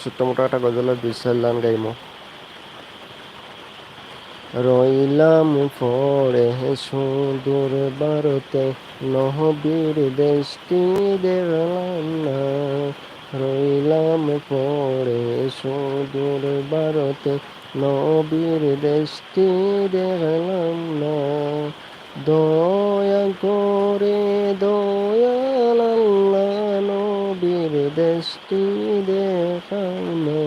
ছোট্ট একটা গজলের চার লাইন গাইমো। রইলাম পড়ে সুদূর ভারতে নহবীর দেশটি দেখলাম না রইলাম পড়ে সুদূর ভারতে নবীর দেশটি দেখলাম না দয়া করে নবীর দেশটি দেখাও না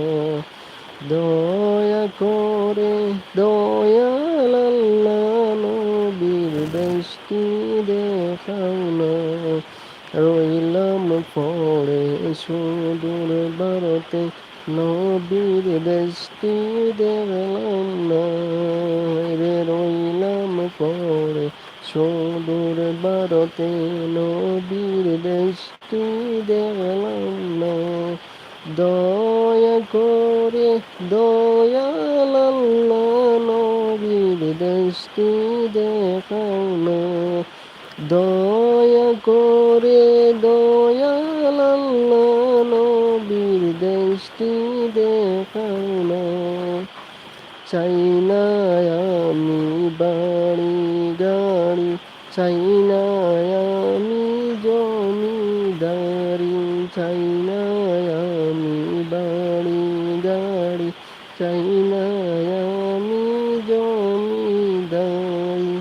দয়া করে দয়াল নবীর দেশটি দেখাও না রইলাম পড়ে সুদূর ভারতে, নবীর দেশটি দেখলাম না রইলাম পড়ে সুদূর ভারতে, নবীর দেশটি দেখলাম দয়া করে দয়াল নবীর দেশটি দেখাও দয়া করে দয়াল নবীর দেশটি দেখাও না আমি বাড়ি গাড়ি, চাই না আমি জমিদারি চাই না আমি বাড়ি গাড়ি চাই না আমি জমিদারি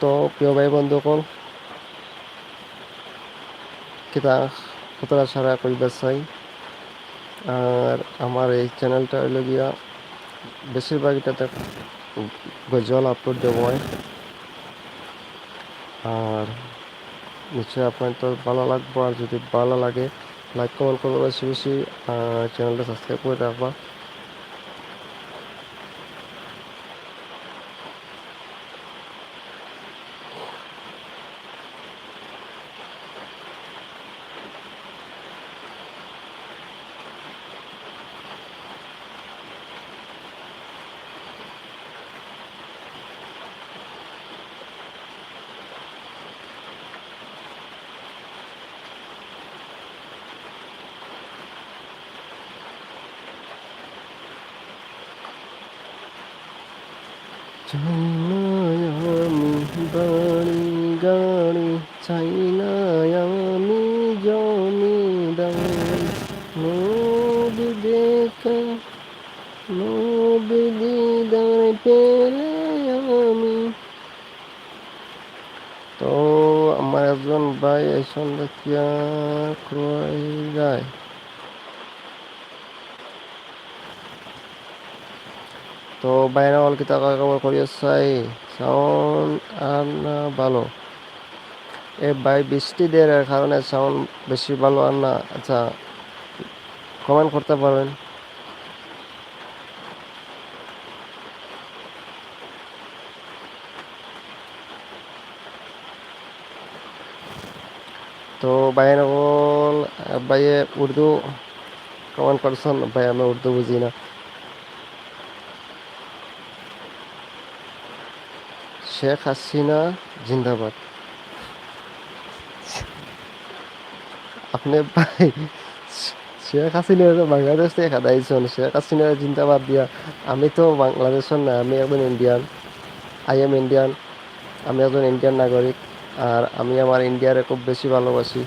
তো প্রিয় ভাই বন্ধুসকল কিতা কতটা সারা করিবার চাই আর আমার এই চ্যানেলটা হইল গিয়া বেশিরভাগ এটাতে গজল আপলোড দেবো আর নিশ্চয়ই আপনার তো ভালো লাগবে, আর যদি ভালো লাগে, লাইক, কমেন্ট করব বেশি বেশি। চ্যানেলটা সাবস্ক্রাইব করে রাখবা। আমি বাড়ি গাড়ি চাই না আমি জমিদার নবী দেখা, নবী দিদার পেলে আমি। তো আমার একজন ভাই এই সন্ধ্যা তো বাইরে অল কি টাকা খবর করিয়া চাই? সাউন্ড আর না ভালো এ ভাই, বৃষ্টি দেওয়ার কারণে সাউন্ড বেশি ভালো আর না। আচ্ছা কমেন্ট করতে পারবেন। তো বাইরে বল, ভাইয়ে উর্দু কমেন্ট করছেন। ভাই, আমি উর্দু বুঝি না। শেখ হাসিনা জিন্দাবাদ। আপনি ভাই, শেখ হাসিনা বাংলাদেশ থেকে খেদাইছেন শেখ হাসিনা জিন্দাবাদ দিয়া। আমি তো বাংলাদেশের না, আমি একজন ইন্ডিয়ান আই এম ইন্ডিয়ান আমি একজন ইন্ডিয়ান নাগরিক, আর আমি আমার ইন্ডিয়ারে খুব বেশি ভালোবাসি।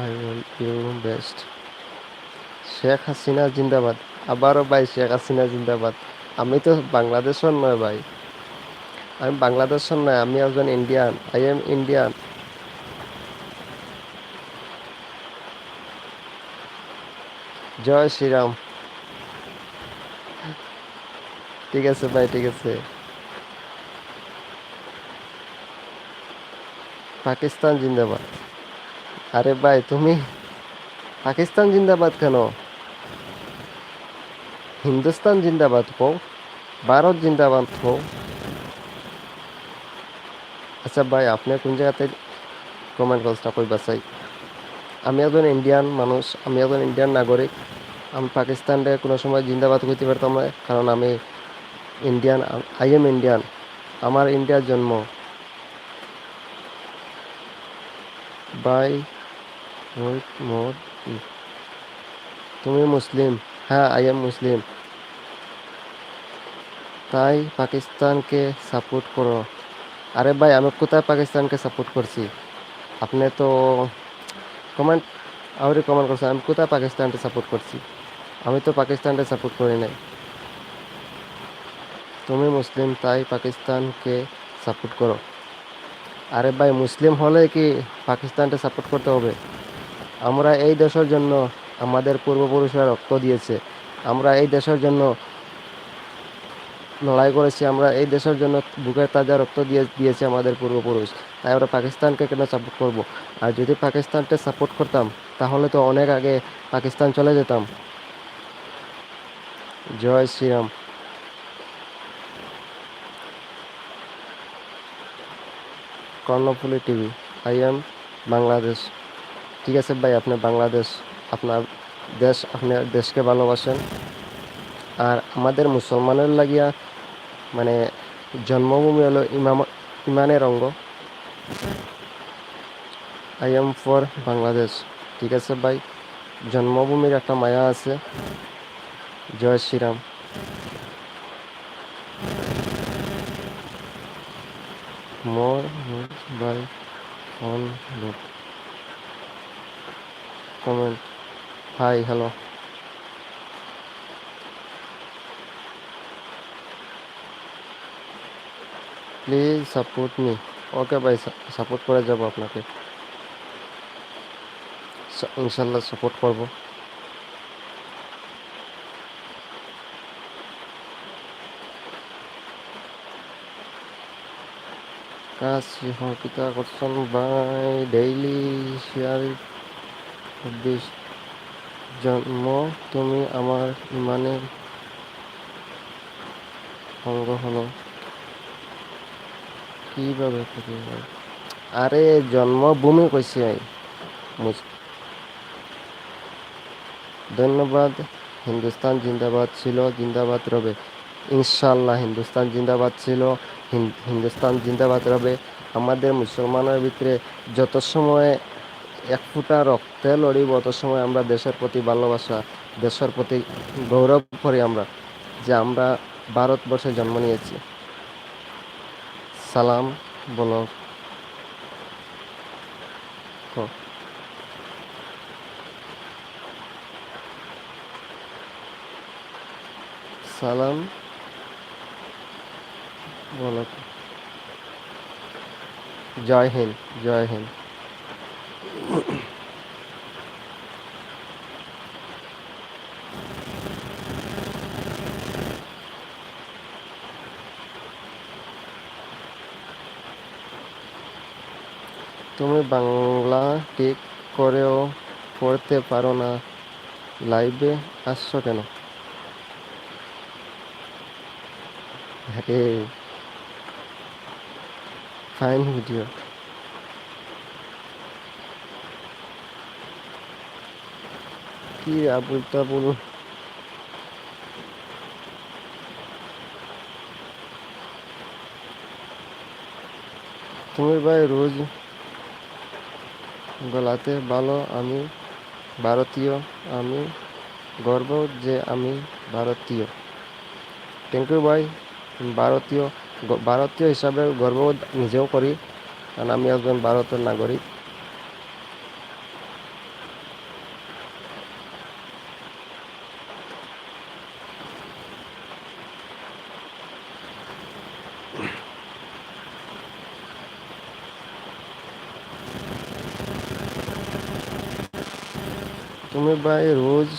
I want you best Sheikh Hasina জিন্দাবাদ। আবারও ভাই, শেখ হাসিনা জিন্দাবাদ। আমি তো বাংলাদেশের নয় ভাই। আমি বাংলাদেশের নয়, আমি একজন ইন্ডিয়ান আই এম ইন্ডিয়ান জয় শ্রীরাম। ঠিক আছে ভাই, ঠিক আছে। পাকিস্তান জিন্দাবাদ। আরে ভাই, তুমি পাকিস্তান জিন্দাবাদ কেন? হিন্দুস্তান জিন্দাবাদ কও ভারত জিন্দাবাদ কও আচ্ছা ভাই, আপনি কোন জায়গাতে কমেন্ট কাজটা কইবা চাই আমি একজন ইন্ডিয়ান মানুষ, আমি একজন ইন্ডিয়ান নাগরিক। আমি পাকিস্তানরে কোনো সময় জিন্দাবাদ কইতে পারতাম না, কারণ আমি ইন্ডিয়ান আই এম ইন্ডিয়ান আমার ইন্ডিয়ার জন্ম। বাই মোর তুমি মুসলিম? হ্যাঁ আই এম মুসলিম। তাই পাকিস্তানকে সাপোর্ট করো। আরে ভাই, আমি কোথায় পাকিস্তানকে সাপোর্ট করছি? আপনি তো কমেন্ট আହୁরি কমেন্ট করছেন, আমি কোথায় পাকিস্তানকে সাপোর্ট করছি? আমি তো পাকিস্তানকে সাপোর্ট করি নাই। তুমি মুসলিম, তাই পাকিস্তানকে সাপোর্ট করো। আরে ভাই, মুসলিম হলে কি পাকিস্তানকে সাপোর্ট করতে হবে? আমরা এই দেশের জন্য আমাদের পূর্বপুরুষরা রক্ত দিয়েছে। আমরা এই দেশের জন্য লড়াই করেছি, আমরা এই দেশের জন্য বুকের তাজা রক্ত দিয়ে, দিয়েছে আমাদের পূর্বপুরুষ। তাই আমরা পাকিস্তানকে কেন সাপোর্ট করব? আর যদি পাকিস্তানকে সাপোর্ট করতাম, তাহলে তো অনেক আগে পাকিস্তান চলে যেতাম। জয় Shriram. Karnaphuli TV, I am Bangladesh. ঠিক আছে ভাই, আপনি বাংলাদেশ, আপনার দেশ আপনার দেশকে ভালোবাসেন। আর আমাদের মুসলমানের লাগিয়া মানে জন্মভূমি হলো ইমাম, ইমানের অঙ্গ। আই এম ফর বাংলাদেশ ঠিক আছে ভাই? জন্মভূমির একটা মায়া আছে। জয় শ্রীরাম। মোর বাই on comment hi hello please support me okay ভাই সাপোর্ট করে যাব আপনাকে। ইনশাল্লাহ সাপোর্ট করব। কাজ সহযোগিতা করছেন বাই ডেইলি শেয়ার উদ্দেশ জন্ম, তুমি আমার ইমানের অঙ্গ হলো। কীভাবে আরে, জন্মভূমি কইছি ধন্যবাদ। হিন্দুস্তান জিন্দাবাদ ছিল, জিন্দাবাদ রবে ইনশাল্লাহ হিন্দুস্তান জিন্দাবাদ ছিল হিন্দুস্তান জিন্দাবাদ রবে আমাদের মুসলমানের ভিতরে যত সময় এক ফুটা রক্তে লড়িব তত সময় আমরা দেশের প্রতি ভালোবাসা, দেশের প্রতি গৌরব করি আমরা, যে আমরা ভারতবর্ষে জন্ম নিয়েছি। সালাম বলো। সালাম বলো। জয় হিন্দ জয় হিন্দ। তুমি বাংলা ঠিক করেও পড়তে পারো না। লাইভে আসছো কেন? ফাইন ভিডিও কি আবুল তাবুল তুমি ভাই রোজ গলাতে ভালো, আমি ভারতীয়, আমি গর্ব যে আমি ভারতীয়। থ্যাংক ইউ ভাই। ভারতীয় ভারতীয় হিসাবে গর্ব নিজেও করি, কারণ আমি একজন ভারতের নাগরিক। ভাই, রোজ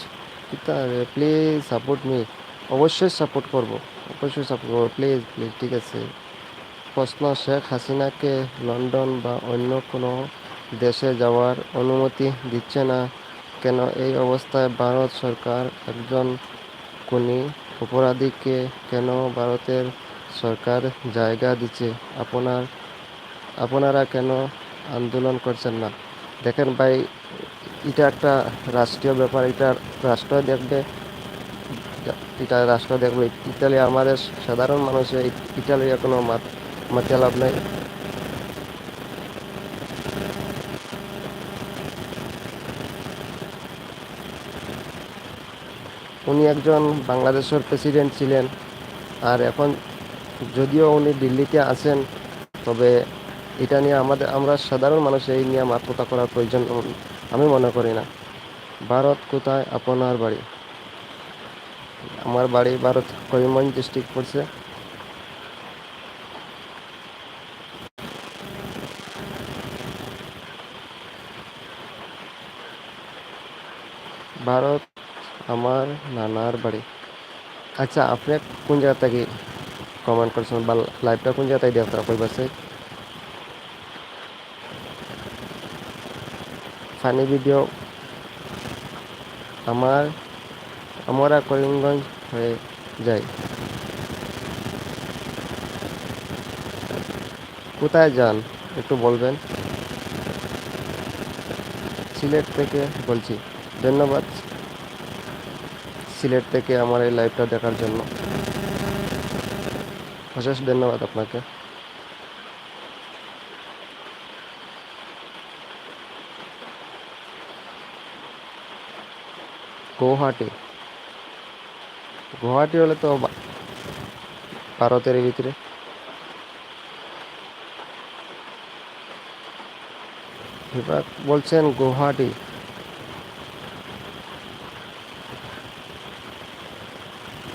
প্লিজ সাপোর্ট মি অবশ্যই সাপোর্ট করব, অবশ্যই সাপোর্ট করব। প্লিজ প্লিজ ঠিক আছে। প্রশ্ন, শেখ হাসিনাকে লন্ডন বা অন্য কোনো দেশে যাওয়ার অনুমতি দিচ্ছে না কেন? এই অবস্থায় ভারত সরকার একজন খুনি অপরাধীকে কেন ভারতের সরকার জায়গা দিচ্ছে? আপনার, আপনারা কেন আন্দোলন করছেন না? দেখেন ভাই এটা একটা রাষ্ট্রীয় ব্যাপার, এটা রাষ্ট্র দেখবে, এটা রাষ্ট্র দেখবে। ইতালি আমাদের সাধারণ মানুষের ইটালির কোনো মাত মাথা লাভ নাই। উনি একজন বাংলাদেশের প্রেসিডেন্ট ছিলেন, আর এখন যদিও উনি দিল্লিতে আছেন, তবে এটা নিয়ে আমাদের, আমরা সাধারণ মানুষ এই নিয়ে মাথা করার প্রয়োজন আমি মনে করি না। ভারত কোথায়? আপনার বাড়ি। আমার বাড়ি ভারত, করিমগঞ্জ ডিস্ট্রিক্ট পড়ছে। ভারত আমার নানার বাড়ি। আচ্ছা আপনি কোন জায়গা থেকে কমেন্ট করছেন বা লাইভটা কোন জায়গায় দিয়ে আপনারা কইবার ফানি ভিডিও আমার আমরা করিমগঞ্জ হয়ে যাই কোথায় যান, একটু বলবেন? সিলেট থেকে বলছি। ধন্যবাদ। সিলেট থেকে আমার এই লাইভটা দেখার জন্য। অশেষ ধন্যবাদ আপনাকে। গৌহাটি গুয়াহাটি হলে তো ভারতের ভিতরে। এবার বলছেন গুয়াহাটি।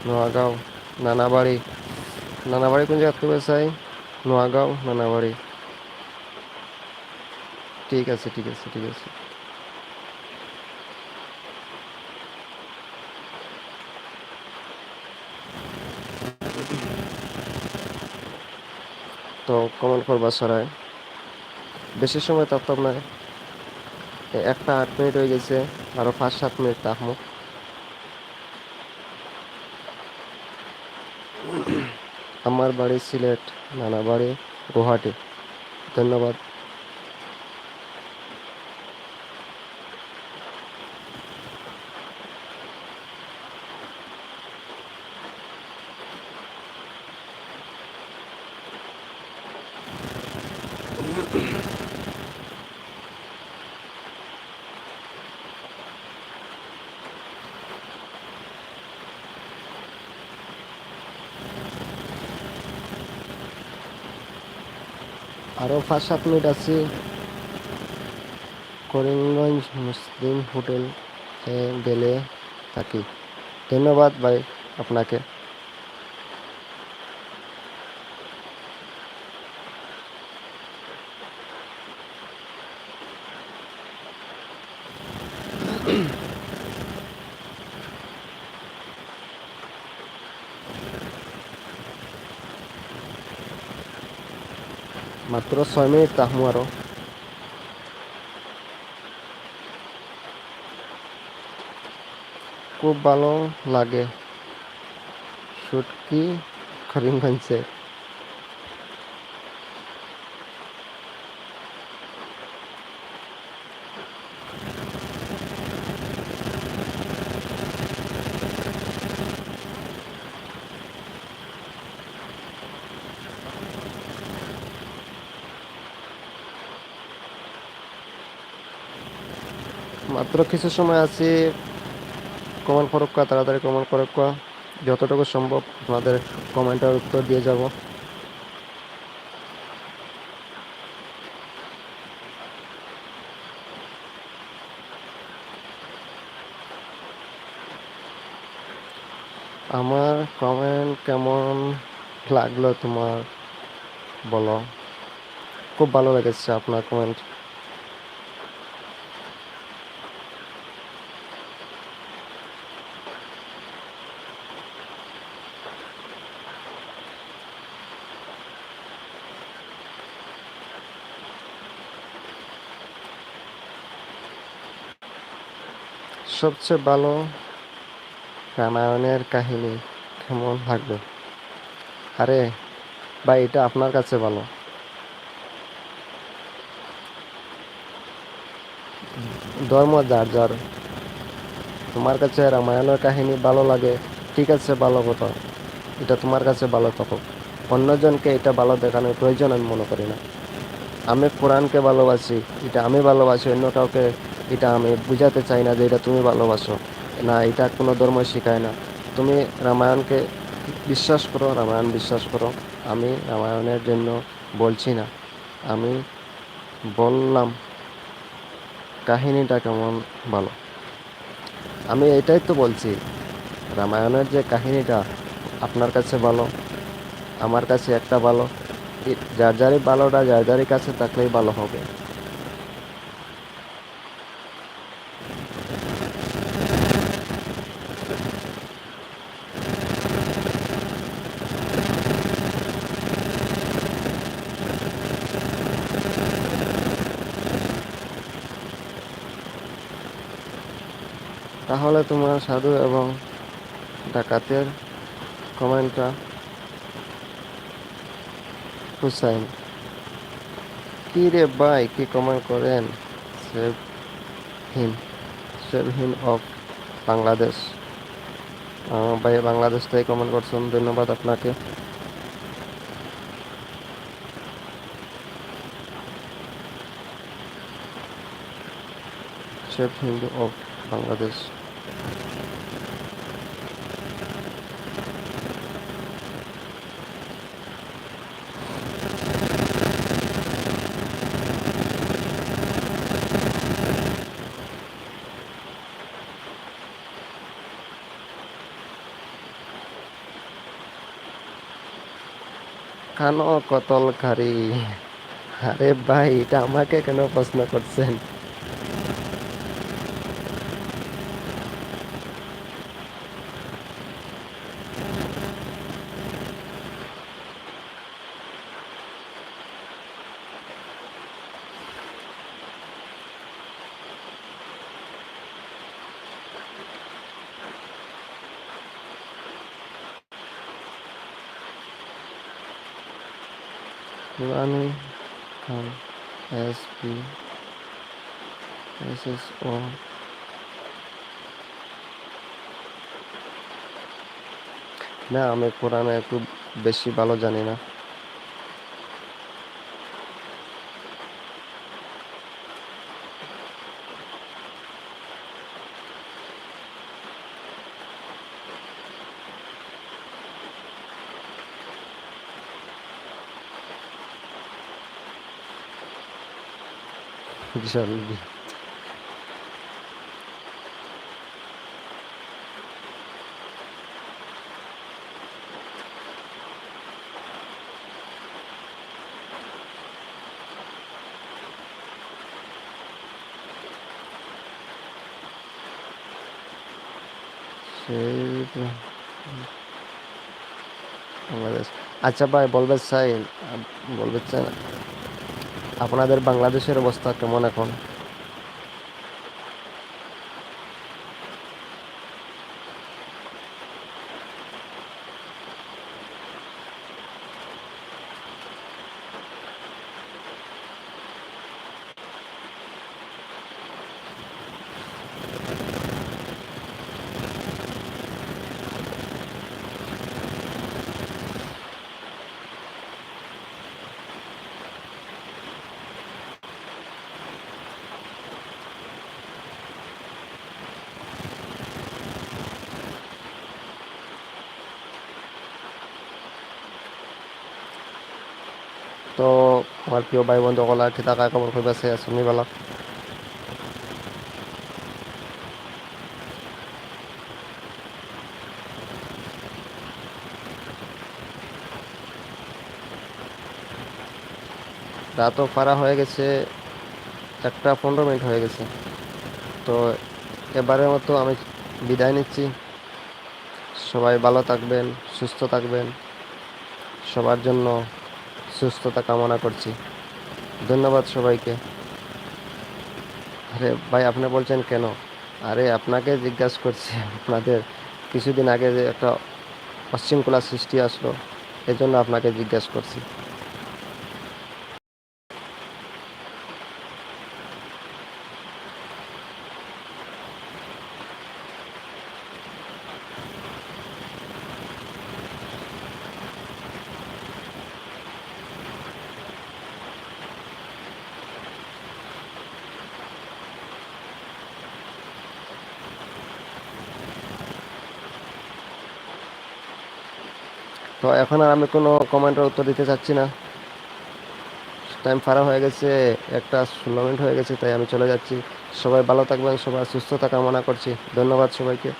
নোয়াগাঁও, নানাবাড়ি। নানাবাড়ি কোন জায়গা থেকে চাই নোয়াগাঁও, নানাবাড়ি। ঠিক আছে ঠিক আছে ঠিক আছে। তো কমেন্ট করবা সরাই বেশি সময় না নাই। একটা আট মিনিট হয়ে গেছে আরও পাঁচ, সাত মিনিট থাকব আমার বাড়ি সিলেট, নানা বাড়ি গুয়াহাটি। ধন্যবাদ আরও পাঁচ সাত মিনিট আছে। করিমগঞ্জ মুসলিম হোটেল গেলে থাকি। ধন্যবাদ ভাই আপনাকে। মাত্র ছয় মিনিট তাহমু আরও খুব ভালো লাগে শুটকি করিমগঞ্জে মাত্র কিছু সময় আছে। কমেন্ট করক তাড়াতাড়ি কমেন্ট করক যতটুকু সম্ভব আপনাদের কমেন্টের উত্তর দিয়ে যাব। আমার কমেন্ট কেমন লাগল তোমার? বলো। খুব ভালো লেগেছে আপনার কমেন্ট। সবচেয়ে ভালো রামায়ণের কাহিনী কেমন লাগবে? আরে, ভাই, এটা আপনার কাছে ভালো। ধর্ম যার যার। তোমার কাছে রামায়ণের কাহিনী ভালো লাগে, ঠিক আছে, ভালো কথা। এটা তোমার কাছে ভালো থাকুক। অন্যজনকে এটা ভালো দেখানোর প্রয়োজন আমি মনে করি না। আমি কোরআনকে ভালোবাসি, এটা আমি ভালোবাসি, অন্য কাউকে এটা আমি বুঝাতে চাই না যে এটা তুমি ভালোবাসো। না, এটা কোনো ধর্ম শেখায় না। তুমি রামায়ণকে বিশ্বাস করো, রামায়ণ বিশ্বাস করো। আমি রামায়ণের জন্য বলছি না। আমি বললাম, কাহিনীটা কেমন ভালো? আমি এটাই তো বলছি, রামায়ণের যে কাহিনীটা আপনার কাছে ভালো, আমার কাছে একটা ভালো যার যারই ভালোটা, যার যারই কাছে থাকলেই ভালো হবে। তাহলে তোমার সাধু এবং ডাকাতের কমেন্টটা হুসাইন। কি রে ভাই, কি কমেন্ট করেন? Save him save him of Bangladesh. ভাই বাংলাদেশ থেকে কমেন্ট করছেন, ধন্যবাদ আপনাকে। Save Hindu of Bangladesh. কানো কতলকারী আরে ভাই এটা আমাকে কেন প্রশ্ন করছেন? Khan এস ও না আমি কোরআনে একটু বেশি ভালো জানি না। বিশাল আচ্ছা ভাই বলবে চাই বলবে চাই আপনাদের বাংলাদেশের অবস্থা কেমন এখন তো আমার প্রিয় ভাই বন্ধুসকলে কিতা কা খবৰ কৰিব আছে শুনিবেলা রাতও পারা হয়ে গেছে, একটা পনেরো মিনিট হয়ে গেছে। তো এবারের মতো আমি বিদায় নিচ্ছি। সবাই ভালো থাকবেন, সুস্থ থাকবেন। সবার জন্য সুস্থতা কামনা করছি। ধন্যবাদ সবাইকে। আরে ভাই, আপনি বলছেন কেন? আরে আপনাকে জিজ্ঞাসা করছি, আপনাদের কিছুদিন আগে যে একটা অশৃঙ্খলা সৃষ্টি আসলো, এজন্য আপনাকে জিজ্ঞাসা করছি। তো এখন আর আমি কোনো কমেন্টের উত্তর দিতে চাচ্ছি না। টাইম ফারা হয়ে গেছে, একটা ষোলো মিনিট হয়ে গেছে, তাই আমি চলে যাচ্ছি। সবাই ভালো থাকবেন সবার সুস্থতা কামনা করছি। ধন্যবাদ সবাইকে।